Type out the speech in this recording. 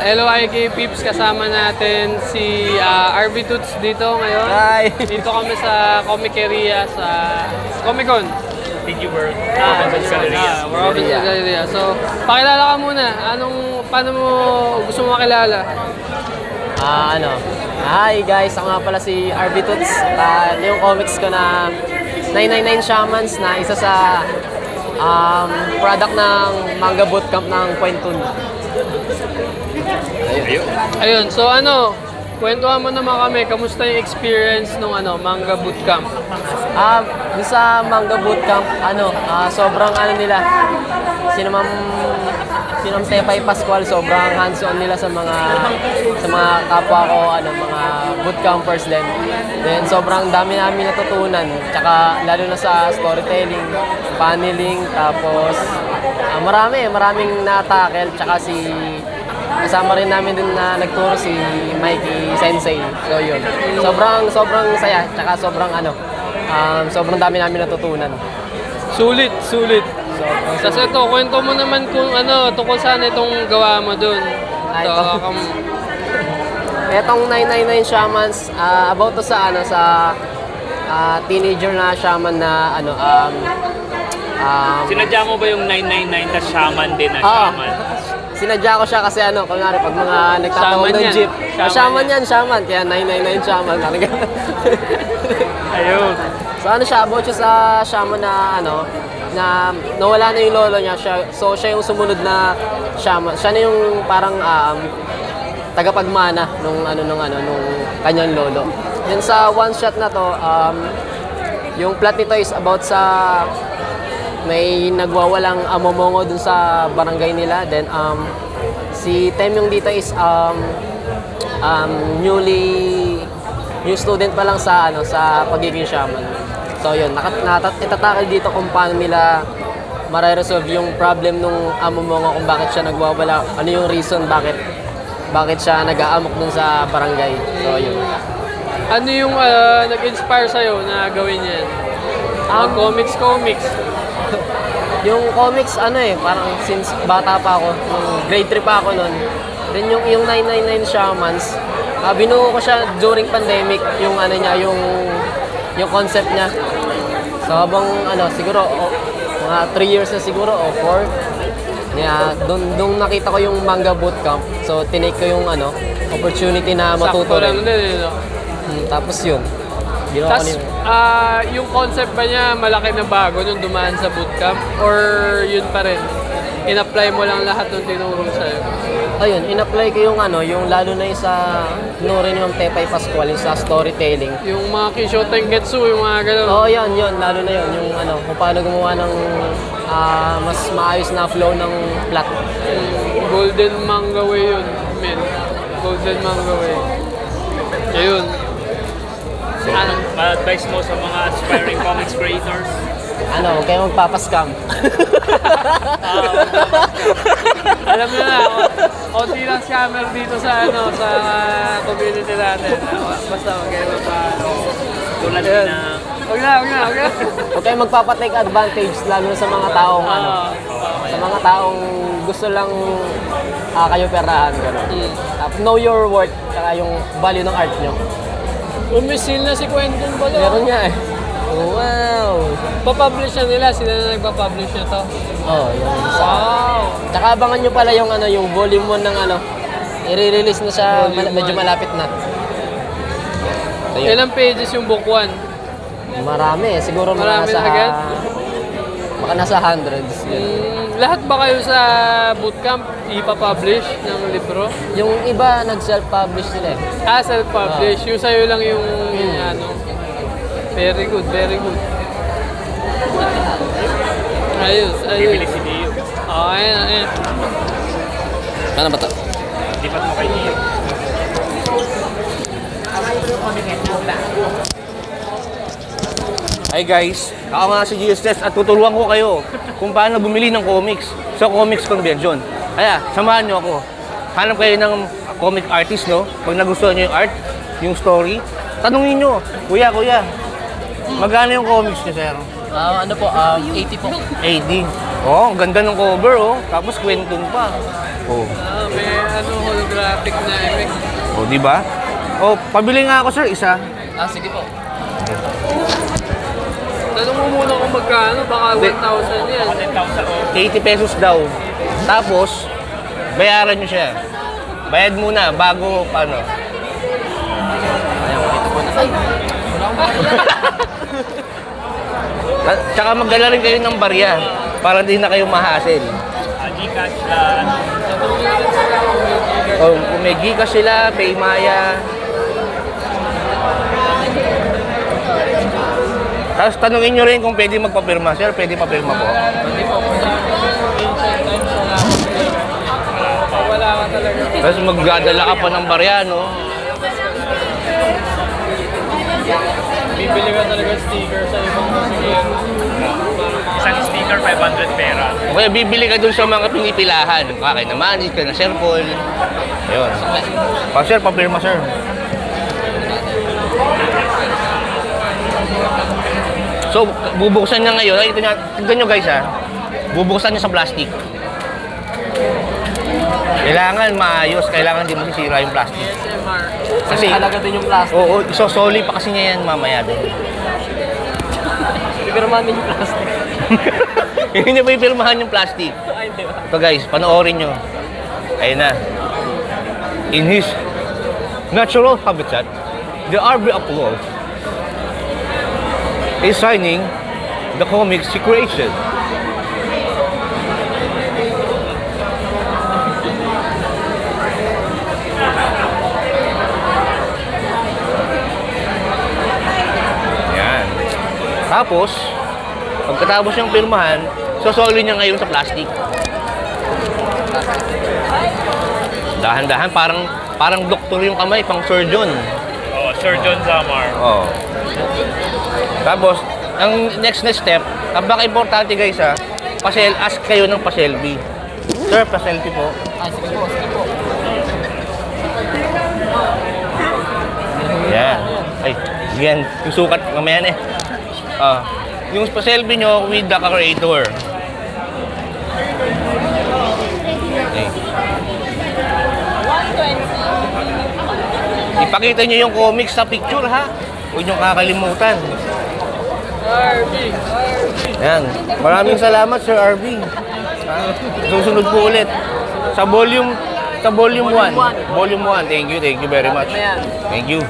LYK Peeps kasama natin si ah, RV Toots dito ngayon. Hi! Dito kami sa Comiceria sa Comic Con. Digiworld, Ah, Robinson Galleria. Ah, Robinson Galleria. So, pakilala ka muna. Anong, paano mo gusto mo makilala? Ah, ano? Hi guys, ako nga pala si RV Toots. Ito yung comics ko na 999 Shamans na isa sa um, product ng manga bootcamp ng Quentun. Ayun. Ayun, so ano, kwentuhan mo naman kami, kamusta yung experience nung ano, manga bootcamp? Ah, dun sa manga bootcamp, ano, ah, sobrang ano nila, sino ma'am, sino ma'am Tepay Pascual, sobrang hands-on nila sa mga, sa mga kapwa ko, ano, mga bootcampers din. Then, sobrang dami namin natutunan, tsaka lalo na sa storytelling, paneling, tapos, ah, marami, maraming na-tackle, tsaka si, kasama rin namin din na nagturo si Mikey Sensei. So, yun. Sobrang, sobrang saya, tsaka sobrang ano, um, sobrang dami namin natutunan. Sulit, sulit. Sobrang Tapos ito, kwento mo naman kung ano, tungkol saan itong gawa mo dun. Ito, ito. kam- Etong 999 Shamans, ah, about to sa ano sa ah, teenager na shaman na ano um um Sinadya mo ba yung 999 na shaman din na Ah. shaman? Sinadya ko siya kasi ano, kunwari pag mga nagtatawag ng yan. jeep. Shaman Ah, shaman yan. yan, shaman. Kaya 999 shaman. Ganun. Ayun. so ano siya, about siya sa shaman na ano, na nawala na yung lolo niya. Siya, so siya yung sumunod na shaman. Siya na yung parang um, tagapagmana nung ano nung ano nung kanyang lolo. Then sa one shot na to, um, yung plot nito is about sa may nagwawalang amomongo dun sa barangay nila. Then um, si Temyong dito is um, um, newly new student pa lang sa ano sa pagiging shaman. So yun, nakat natat itatakal dito kung paano nila mare-resolve yung problem nung amomongo kung bakit siya nagwawala, ano yung reason bakit bakit siya nag-aamok dun sa barangay. So yun. Ano yung ah, nag-inspire sa'yo na gawin yan? Um, comics, comics. Yung comics, ano eh, parang since bata pa ako, nung grade 3 pa ako noon. Then yung, yung 999 Shamans, ah, binuo ko siya during pandemic, yung ano niya, yung, yung concept niya. So habang ano, siguro, oh, mga 3 years na siguro, o 4, yeah, doon doon nakita ko yung manga bootcamp. So tinake ko yung ano, opportunity na matuto Sakto lang rin. din, eh, no? Hmm, tapos yun. Ginawa ko Tapos, ni- ah, yung concept ba niya malaki na bago nung dumaan sa bootcamp? Or yun pa rin? In-apply mo lang lahat ng tinuro sa'yo? Ayun, in-apply ko yung ano, yung lalo na yung sa Nuri ni Ma'am Tepay Pascual, yung sa storytelling. Yung mga Kisho Tengetsu, yung mga gano'n. Oo, yun, yun, lalo na yun, yung ano, kung paano gumawa ng ah, mas maayos na flow ng plot. Yung Golden Manga Way yun, men. Golden Manga Way. Ayun. So, ma-advise mo sa mga aspiring comics creators? Ano, huwag kayong magpapascam. Alam niyo na, o- konti lang scammer dito sa ano sa community natin. Basta huwag kayo pa. Tulad Ayun. na Huwag na, huwag na, huwag na. Huwag kayong magpapatake advantage, lalo na sa mga taong, ano, Ah, sa mga taong gusto lang ah, kayo perahan, gano'n. mm. Tapos know your worth, saka yung value ng art nyo. Umisil na si Quentin pala. Meron nga eh. Wow! Papublish na nila, sila na nagpa-publish na to. Oh, yun. Sa, Wow! Tsaka abangan nyo pala yung ano, yung volume 1 ng ano, i-release na Volume mal- medyo one. malapit na. So, yun. Ilang pages yung book 1? Marami, eh. siguro mga Marami nasa, agad? Baka nasa hundreds. Yun. Mm, lahat ba kayo sa bootcamp ipapublish ng libro? Yung iba, nag-self-publish sila eh. Ah, self-publish. Yung sa'yo lang yung, yung Hmm. ano. Very good, very good. Ayos, bibili ayos. si Dio. Oh, ayan, ayan. Ano ba to? Lipat mo kay Dio. Hi guys, ako nga si GS Test at tuturuan ko kayo kung paano bumili ng comics sa Comics Convention. Kaya, samahan nyo ako. Hanap kayo ng comic artist, no? Pag nagustuhan nyo yung art, yung story, tanungin nyo, Kuya, kuya, magkano yung comics nyo, sir? Ah, ano po, um, 80 po. 80. Oh, ang ganda ng cover, oh. Tapos kwentong pa. Oh. Ah, may ano, hologram epic na epic. O, di ba? O, pabili nga ako, sir, isa. Ah, sige po. Tanong mo muna kung magkano, baka Hindi. 1,000 yan. 10,000 o 80 pesos daw. Tapos, bayaran nyo siya. Bayad muna bago, paano? At- Tsaka magdala rin kayo ng barya para hindi na kayo mahasil. uh, Gcash na. O, kung may Gcash sila, Paymaya. Tapos tanungin nyo rin kung pwede magpapirma. Sir, pwede papirma po. Wala ka talaga. Tapos magdadala ka pa ng barya, no? Bibili ka talaga sticker sa ibang sasakyan. Isang sticker, 500 pera. O kaya bibili ka dun sa mga pinipilahan. Kaya na manis, ka na Sir Paul. Ayun. Pa, sir, papirma, sir. So, bubuksan niya ngayon. Ay, ito niya, tignan nyo guys ha. Bubuksan niya sa plastic. Kailangan maayos, kailangan hindi masisira yung plastic. ASMR. Kasi halaga din yung plastic. oo, isosoli pa kasi niya yan mamaya din. Pipirmahan din yung plastic. Hindi niya pa ipirmahan yung plastic. Ay, di ba? Ito guys, panoorin nyo. Ayun na. In his natural habitat, the RB Apollo is signing the comics he created. Yan. Tapos, pagkatapos niyang pirmahan, sosoli niya ngayon sa plastic. Dahan-dahan, parang parang doktor yung kamay, pang surgeon. Oh, John Zamar. Oo. Tapos, ang next na step, ang importante guys ha, pasel, ask kayo ng paselfie. Sir, paselfie po. Ah, sige po, sige po. Yan. Ay, yan. Yung sukat, mamaya na eh. Ah, yung paselfie nyo with the creator. Okay. Ipakita nyo yung comics sa picture ha. Huwag nyo kakalimutan. RB! Yan. Maraming salamat Sir RB. Susunod po ulit. Sa volume sa volume 1. Volume 1. Thank you, thank you very much. Thank you.